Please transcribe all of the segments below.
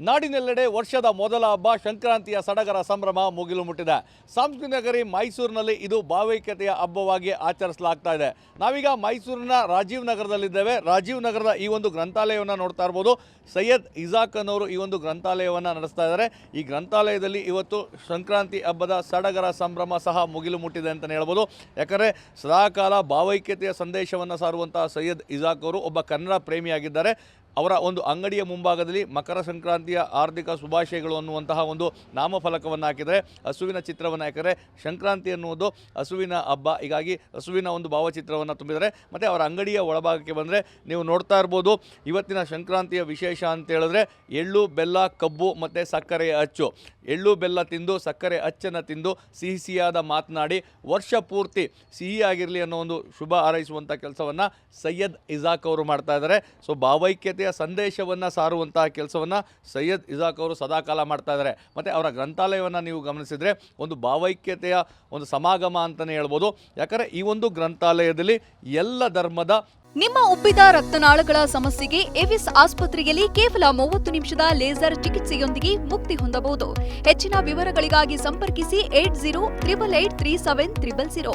ನಾಡಿನೆಲ್ಲೆಡೆ ವರ್ಷದ ಮೊದಲ ಹಬ್ಬ ಸಂಕ್ರಾಂತಿಯ ಸಡಗರ ಸಂಭ್ರಮ ಮುಗಿಲು ಮುಟ್ಟಿದೆ. ಸಾಂಸ್ಕೃತಿಕ ನಗರಿ ಮೈಸೂರಿನಲ್ಲಿ ಇದು ಭಾವೈಕ್ಯತೆಯ ಹಬ್ಬವಾಗಿ ಆಚರಿಸಲಾಗ್ತಾ ಇದೆ. ನಾವೀಗ ಮೈಸೂರಿನ ರಾಜೀವ್ ನಗರದಲ್ಲಿದ್ದೇವೆ. ರಾಜೀವ್ ನಗರದ ಈ ಒಂದು ಗ್ರಂಥಾಲಯವನ್ನು ನೋಡ್ತಾ ಇರ್ಬೋದು. ಸೈಯದ್ ಇಜಾಕ್ ಅನ್ನೋರು ಈ ಒಂದು ಗ್ರಂಥಾಲಯವನ್ನು ನಡೆಸ್ತಾ ಇದ್ದಾರೆ. ಈ ಗ್ರಂಥಾಲಯದಲ್ಲಿ ಇವತ್ತು ಸಂಕ್ರಾಂತಿ ಹಬ್ಬದ ಸಡಗರ ಸಂಭ್ರಮ ಸಹ ಮುಗಿಲು ಮುಟ್ಟಿದೆ ಅಂತಲೇ ಹೇಳ್ಬೋದು. ಯಾಕಂದರೆ ಸದಾಕಾಲ ಭಾವೈಕ್ಯತೆಯ ಸಂದೇಶವನ್ನು ಸಾರುವಂತಹ ಸೈಯದ್ ಇಜಾಕ್ ಅವರು ಒಬ್ಬ ಕನ್ನಡ ಪ್ರೇಮಿಯಾಗಿದ್ದಾರೆ. ಅವರ ಒಂದು ಅಂಗಡಿಯ ಮುಂಭಾಗದಲ್ಲಿ ಮಕರ ಸಂಕ್ರಾಂತಿಯ ಆರ್ಥಿಕ ಶುಭಾಶಯಗಳು ಅನ್ನುವಂತಹ ಒಂದು ನಾಮಫಲಕವನ್ನು ಹಾಕಿದರೆ ಹಸುವಿನ ಚಿತ್ರವನ್ನು ಹಾಕಿದರೆ ಸಂಕ್ರಾಂತಿ ಅನ್ನುವುದು ಹಸುವಿನ ಹಬ್ಬ. ಹೀಗಾಗಿ ಹಸುವಿನ ಒಂದು ಭಾವಚಿತ್ರವನ್ನು ತುಂಬಿದರೆ ಮತ್ತು ಅವರ ಅಂಗಡಿಯ ಒಳಭಾಗಕ್ಕೆ ಬಂದರೆ ನೀವು ನೋಡ್ತಾ ಇರ್ಬೋದು ಇವತ್ತಿನ ಸಂಕ್ರಾಂತಿಯ ವಿಶೇಷ ಅಂತ ಹೇಳಿದ್ರೆ ಎಳ್ಳು, ಬೆಲ್ಲ, ಕಬ್ಬು ಮತ್ತು ಸಕ್ಕರೆಯ ಅಚ್ಚು. ಎಳ್ಳು, ಬೆಲ್ಲ ತಿಂದು ಸಕ್ಕರೆ ಅಚ್ಚನ್ನು ತಿಂದು ಸಿಹಿ ಸಿಹಿಯಾದ ಮಾತನಾಡಿ ವರ್ಷ ಪೂರ್ತಿ ಸಿಹಿಯಾಗಿರಲಿ ಅನ್ನೋ ಒಂದು ಶುಭ ಹಾರೈಸುವಂಥ ಕೆಲಸವನ್ನು ಸೈಯದ್ ಇಜಾಕ್ ಅವರು ಮಾಡ್ತಾ ಇದ್ದಾರೆ. ಸೊ ಭಾವೈಕ್ಯತೆಯ ಸಂದೇಶವನ್ನು ಸಾರುವಂತಹ ಕೆಲಸವನ್ನು ಸೈಯದ್ ಇಜಾಕ್ ಅವರು ಸದಾಕಾಲ ಮಾಡ್ತಾ ಇದ್ದಾರೆ. ಮತ್ತು ಅವರ ಗ್ರಂಥಾಲಯವನ್ನು ನೀವು ಗಮನಿಸಿದರೆ ಒಂದು ಭಾವೈಕ್ಯತೆಯ ಒಂದು ಸಮಾಗಮ ಅಂತಲೇ ಹೇಳ್ಬೋದು. ಯಾಕಂದರೆ ಈ ಒಂದು ಗ್ರಂಥಾಲಯದಲ್ಲಿ ಎಲ್ಲ ಧರ್ಮದ ನಿಮ್ಮ ಉಬ್ಬಿದ ರಕ್ತನಾಳಗಳ ಸಮಸ್ಯೆಗೆ ಎವಿಸ್ ಆಸ್ಪತ್ರೆಯಲ್ಲಿ ಕೇವಲ ಮೂವತ್ತು ನಿಮಿಷದ ಲೇಸರ್ ಚಿಕಿತ್ಸೆಯೊಂದಿಗೆ ಮುಕ್ತಿ ಹೊಂದಬಹುದು. ಹೆಚ್ಚಿನ ವಿವರಗಳಿಗಾಗಿ ಸಂಪರ್ಕಿಸಿ eight zero triple eight three seven triple zero.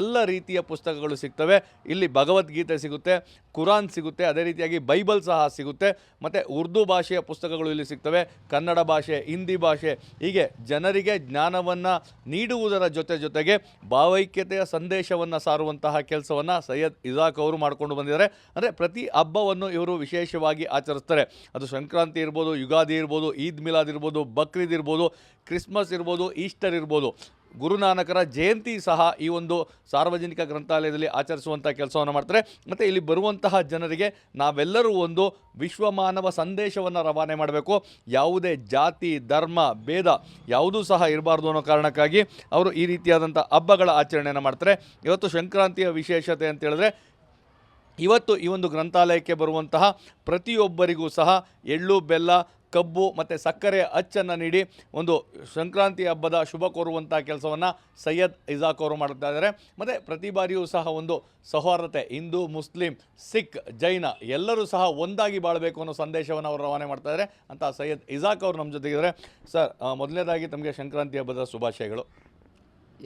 ಎಲ್ಲ ರೀತಿಯ ಪುಸ್ತಕಗಳು ಸಿಗ್ತವೆ. ಇಲ್ಲಿ ಭಗವದ್ಗೀತೆ ಸಿಗುತ್ತೆ, ಕುರಾನ್ ಸಿಗುತ್ತೆ, ಅದೇ ರೀತಿಯಾಗಿ ಬೈಬಲ್ ಸಹ ಸಿಗುತ್ತೆ. ಮತ್ತು ಉರ್ದು ಭಾಷೆಯ ಪುಸ್ತಕಗಳು ಇಲ್ಲಿ ಸಿಗ್ತವೆ, ಕನ್ನಡ ಭಾಷೆ, ಹಿಂದಿ ಭಾಷೆ. ಹೀಗೆ ಜನರಿಗೆ ಜ್ಞಾನವನ್ನು ನೀಡುವುದರ ಜೊತೆ ಜೊತೆಗೆ ಭಾವೈಕ್ಯತೆಯ ಸಂದೇಶವನ್ನು ಸಾರುವಂತಹ ಕೆಲಸವನ್ನು ಸೈಯದ್ ಇಜಾಕ್ ಅವರು ಮಾಡಿಕೊಂಡು ಬಂದಿದ್ದಾರೆ. ಅಂದರೆ ಪ್ರತಿ ಹಬ್ಬವನ್ನು ಇವರು ವಿಶೇಷವಾಗಿ ಆಚರಿಸ್ತಾರೆ. ಅದು ಸಂಕ್ರಾಂತಿ ಇರ್ಬೋದು, ಯುಗಾದಿ ಇರ್ಬೋದು, ಈದ್ ಮಿಲಾದ್ ಇರ್ಬೋದು, ಬಕ್ರೀದ್ ಇರ್ಬೋದು, ಕ್ರಿಸ್ಮಸ್ ಇರ್ಬೋದು, ಈಸ್ಟರ್ ಇರ್ಬೋದು. ಗುರುನಾನಕರ ಜಯಂತಿ ಸಹ ಈ ಒಂದು ಸಾರ್ವಜನಿಕ ಗ್ರಂಥಾಲಯದಲ್ಲಿ ಆಚರಿಸುವಂಥ ಕೆಲಸವನ್ನು ಮಾಡ್ತಾರೆ. ಮತ್ತು ಇಲ್ಲಿ ಬರುವಂತಹ ಜನರಿಗೆ ನಾವೆಲ್ಲರೂ ಒಂದು ವಿಶ್ವಮಾನವ ಸಂದೇಶವನ್ನು ರವಾನೆ ಮಾಡಬೇಕು. ಯಾವುದೇ ಜಾತಿ, ಧರ್ಮ, ಭೇದ ಯಾವುದೂ ಸಹ ಇರಬಾರ್ದು ಅನ್ನೋ ಕಾರಣಕ್ಕಾಗಿ ಅವರು ಈ ರೀತಿಯಾದಂಥ ಹಬ್ಬಗಳ ಆಚರಣೆಯನ್ನು ಮಾಡ್ತಾರೆ. ಇವತ್ತು ಸಂಕ್ರಾಂತಿಯ ವಿಶೇಷತೆ ಅಂತ ಹೇಳಿದ್ರೆ, ಇವತ್ತು ಈ ಒಂದು ಗ್ರಂಥಾಲಯಕ್ಕೆ ಬರುವಂತಹ ಪ್ರತಿಯೊಬ್ಬರಿಗೂ ಸಹ ಎಳ್ಳು, ಬೆಲ್ಲ ಕಬ್ಬು ಮತ್ತು ಸಕ್ಕರೆ ಅಚ್ಚನ್ನು ನೀಡಿ ಒಂದು ಸಂಕ್ರಾಂತಿ ಹಬ್ಬದ ಶುಭ ಕೋರುವಂಥ ಕೆಲಸವನ್ನು ಸೈಯದ್ ಇಜಾಕ್ ಅವರು ಮಾಡ್ತಾ ಇದ್ದಾರೆ. ಮತ್ತು ಪ್ರತಿ ಬಾರಿಯೂ ಸಹ ಒಂದು ಸೌಹಾರ್ದತೆ, ಹಿಂದೂ, ಮುಸ್ಲಿಂ, ಸಿಖ್, ಜೈನ ಎಲ್ಲರೂ ಸಹ ಒಂದಾಗಿ ಬಾಳಬೇಕು ಅನ್ನೋ ಸಂದೇಶವನ್ನು ಅವರು ರವಾನೆ ಮಾಡ್ತಾ ಇದ್ದಾರೆ. ಅಂತ ಸೈಯದ್ ಇಜಾಕ್ ಅವರು ನಮ್ಮ ಜೊತೆಗಿದ್ದಾರೆ ಸರ್ ಮೊದಲನೇದಾಗಿ ತಮಗೆ ಸಂಕ್ರಾಂತಿ ಹಬ್ಬದ ಶುಭಾಶಯಗಳು.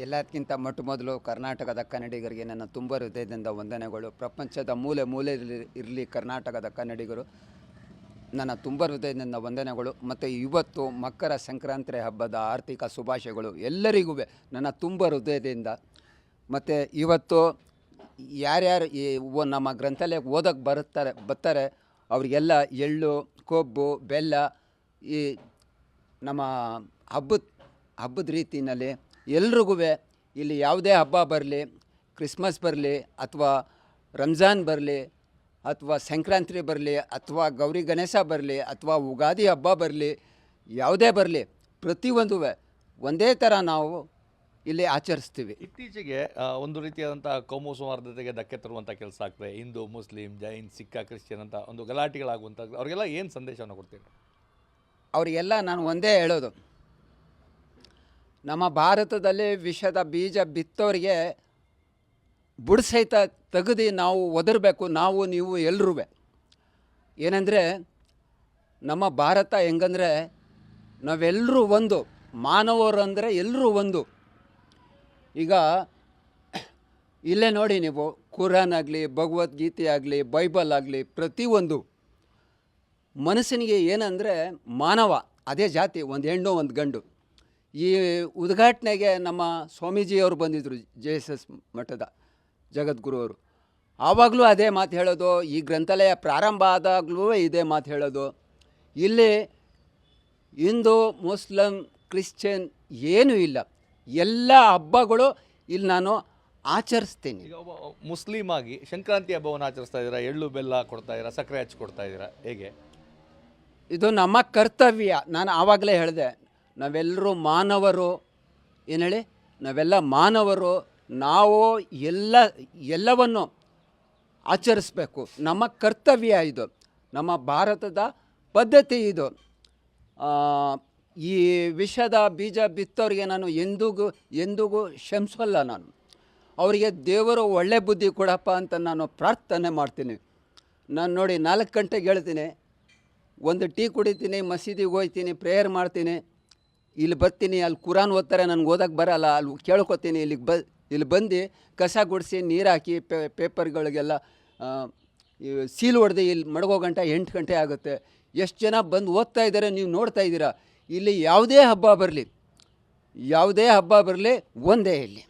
ಎಲ್ಲದಕ್ಕಿಂತ ಮೊಟ್ಟ ಮೊದಲು ಕರ್ನಾಟಕದ ಕನ್ನಡಿಗರಿಗೆ ನನ್ನ ತುಂಬ ಹೃದಯದಿಂದ ವಂದನೆಗಳು. ಪ್ರಪಂಚದ ಮೂಲೆ ಮೂಲೆಯಲ್ಲಿ ಇರಲಿ ಕರ್ನಾಟಕದ ಕನ್ನಡಿಗರು. ನನ್ನ ತುಂಬ ಹೃದಯದಿಂದ ವಂದನೆಗಳು ಮತ್ತು ಇವತ್ತು ಮಕರ ಸಂಕ್ರಾಂತಿ ಹಬ್ಬದ ಆರ್ಥಿಕ ಶುಭಾಶಯಗಳು ಎಲ್ಲರಿಗೂ ನನ್ನ ತುಂಬ ಹೃದಯದಿಂದ. ಮತ್ತು ಇವತ್ತು ಯಾರ್ಯಾರು ಈ ನಮ್ಮ ಗ್ರಂಥಾಲಯಕ್ಕೆ ಓದೋಕ್ಕೆ ಬರುತ್ತಾರೆ, ಬರ್ತಾರೆ, ಅವರಿಗೆಲ್ಲ ಎಳ್ಳು, ಕೊಬ್ಬು, ಬೆಲ್ಲ ಈ ನಮ್ಮ ಹಬ್ಬದ ಹಬ್ಬದ ರೀತಿಯಲ್ಲಿ ಎಲ್ರಿಗೂ ಇಲ್ಲಿ ಯಾವುದೇ ಹಬ್ಬ ಬರಲಿ, ಕ್ರಿಸ್ಮಸ್ ಬರಲಿ ಅಥವಾ ರಂಜಾನ್ ಬರಲಿ ಅಥವಾ ಸಂಕ್ರಾಂತಿ ಬರಲಿ ಅಥವಾ ಗೌರಿ ಗಣೇಶ ಬರಲಿ ಅಥವಾ ಉಗಾದಿ ಹಬ್ಬ ಬರಲಿ ಯಾವುದೇ ಬರಲಿ ಪ್ರತಿಯೊಂದು ಒಂದೇ ಥರ ನಾವು ಇಲ್ಲಿ ಆಚರಿಸ್ತೀವಿ. ಇತ್ತೀಚೆಗೆ ಒಂದು ರೀತಿಯಾದಂಥ ಕೋಮು ಸೌಹಾರ್ದತೆಗೆ ಧಕ್ಕೆ ತರುವಂಥ ಕೆಲಸ ಆಗ್ತದೆ. ಹಿಂದೂ ಮುಸ್ಲಿಂ ಜೈನ್ ಸಿಕ್ಕ ಕ್ರಿಶ್ಚಿಯನ್ ಅಂತ ಒಂದು ಗಲಾಟೆಗಳಾಗುವಂಥ ಅವರಿಗೆಲ್ಲ ಏನು ಸಂದೇಶವನ್ನು ಕೊಡ್ತೀವಿ ಅವರಿಗೆಲ್ಲ ನಾನು ಒಂದೇ ಹೇಳೋದು. ನಮ್ಮ ಭಾರತದಲ್ಲಿ ವಿಷದ ಬೀಜ ಬಿತ್ತೋರಿಗೆ ಬುಡ ಸಹಿತ ತೆಗೆದು ನಾವು ಒದರಬೇಕು, ನಾವು, ನೀವು ಎಲ್ಲರೂ ಏನಂದರೆ, ನಮ್ಮ ಭಾರತ ಹೆಂಗಂದರೆ ನಾವೆಲ್ಲರೂ ಒಂದು, ಮಾನವರು ಅಂದರೆ ಎಲ್ಲರೂ ಒಂದು. ಈಗ, ಇಲ್ಲೇ ನೋಡಿ ನೀವು ಕುರಾನ್ ಆಗಲಿ, ಭಗವದ್ಗೀತೆ ಆಗಲಿ, ಬೈಬಲ್ ಆಗಲಿ ಪ್ರತಿಯೊಂದು ಮನಸ್ಸಿನಿಗೆ ಏನಂದರೆ, ಮಾನವ, ಅದೇ ಜಾತಿ, ಒಂದು ಹೆಣ್ಣು, ಒಂದು ಗಂಡು. ಈ ಉದ್ಘಾಟನೆಗೆ ನಮ್ಮ ಸ್ವಾಮೀಜಿಯವರು ಬಂದಿದ್ದರು ಜೆ ಎಸ್ ಎಸ್ ಮಠದ. ಜಗದ್ಗುರು ಅವರು ಆವಾಗಲೂ ಅದೇ ಮಾತು ಹೇಳೋದು ಈ ಗ್ರಂಥಾಲಯ ಪ್ರಾರಂಭ ಆದಾಗಲೂ ಇದೇ ಮಾತು ಹೇಳೋದು. ಇಲ್ಲಿ ಹಿಂದೂ ಮುಸ್ಲಿಂ ಕ್ರಿಶ್ಚಿಯನ್ ಏನೂ ಇಲ್ಲ. ಎಲ್ಲ ಹಬ್ಬಗಳು ಇಲ್ಲಿ ನಾನು ಆಚರಿಸ್ತೀನಿ. ಮುಸ್ಲಿಮ್ ಒಬ್ಬ ಆಗಿ ಸಂಕ್ರಾಂತಿ ಹಬ್ಬವನ್ನು ಆಚರಿಸ್ತಾ ಇದ್ದೀರಾ? ಎಳ್ಳು ಬೆಲ್ಲ ಕೊಡ್ತಾ ಇದ್ದೀರಾ? ಸಕ್ಕರೆ ಹಚ್ಚಿ ಕೊಡ್ತಾ ಇದ್ದೀರಾ? ಹೇಗೆ? ಇದು ನಮ್ಮ ಕರ್ತವ್ಯ. ನಾನು ಆವಾಗಲೇ ಹೇಳಿದೆ ನಾವೆಲ್ಲರೂ ಮಾನವರು. ಏನು ಹೇಳಿ? ನಾವೆಲ್ಲ ಮಾನವರು. ನಾವು ಎಲ್ಲ, ಎಲ್ಲವನ್ನು ಆಚರಿಸಬೇಕು. ನಮ್ಮ ಕರ್ತವ್ಯ ಇದು. ನಮ್ಮ ಭಾರತದ ಪದ್ಧತಿ ಇದು. ಈ ವಿಷದ ಬೀಜ ಬಿತ್ತೋರಿಗೆ ನಾನು ಎಂದಿಗೂ ಎಂದಿಗೂ ಕ್ಷಮಿಸಲ್ಲ ನಾನು. ಅವರಿಗೆ ದೇವರು ಒಳ್ಳೆ ಬುದ್ಧಿ ಕೊಡಪ್ಪ ಅಂತ ನಾನು ಪ್ರಾರ್ಥನೆ ಮಾಡ್ತೀನಿ. ನಾನು ನೋಡಿ ನಾಲ್ಕು ಗಂಟೆಗೆ ಹೇಳ್ತೀನಿ. ಒಂದು ಟೀ ಕುಡಿತೀನಿ, ಮಸೀದಿಗೆ ಹೋಗ್ತೀನಿ, ಪ್ರೇಯರ್ ಮಾಡ್ತೀನಿ. ಇಲ್ಲಿ ಬರ್ತೀನಿ, ಅಲ್ಲಿ ಕುರಾನ್ ಓದ್ತಾರೆ, ನನಗೆ ಓದೋಕ್ಕೆ ಬರಲ್ಲ, ಅಲ್ಲಿ ಕೇಳ್ಕೊತೀನಿ, ಇಲ್ಲಿಗೆ ಬ ಇಲ್ಲಿ ಬಂದು ಕಸ ಗುಡಿಸಿ ನೀರು ಹಾಕಿ ಪೇಪರ್ಗಳಿಗೆಲ್ಲ ಸೀಲ್ ಹೊಡೆದು ಇಲ್ಲಿ ಮಡಗೋ ಗಂಟೆ, ಎಂಟು ಗಂಟೆ ಆಗುತ್ತೆ. ಎಷ್ಟು ಜನ ಬಂದು ಓದ್ತಾ ಇದ್ದಾರೆ ನೀವು ನೋಡ್ತಾ ಇದ್ದೀರಾ? ಇಲ್ಲಿ ಯಾವುದೇ ಹಬ್ಬ ಬರಲಿ, ಯಾವುದೇ ಹಬ್ಬ ಬರಲಿ, ಒಂದೇ ಇಲ್ಲಿ.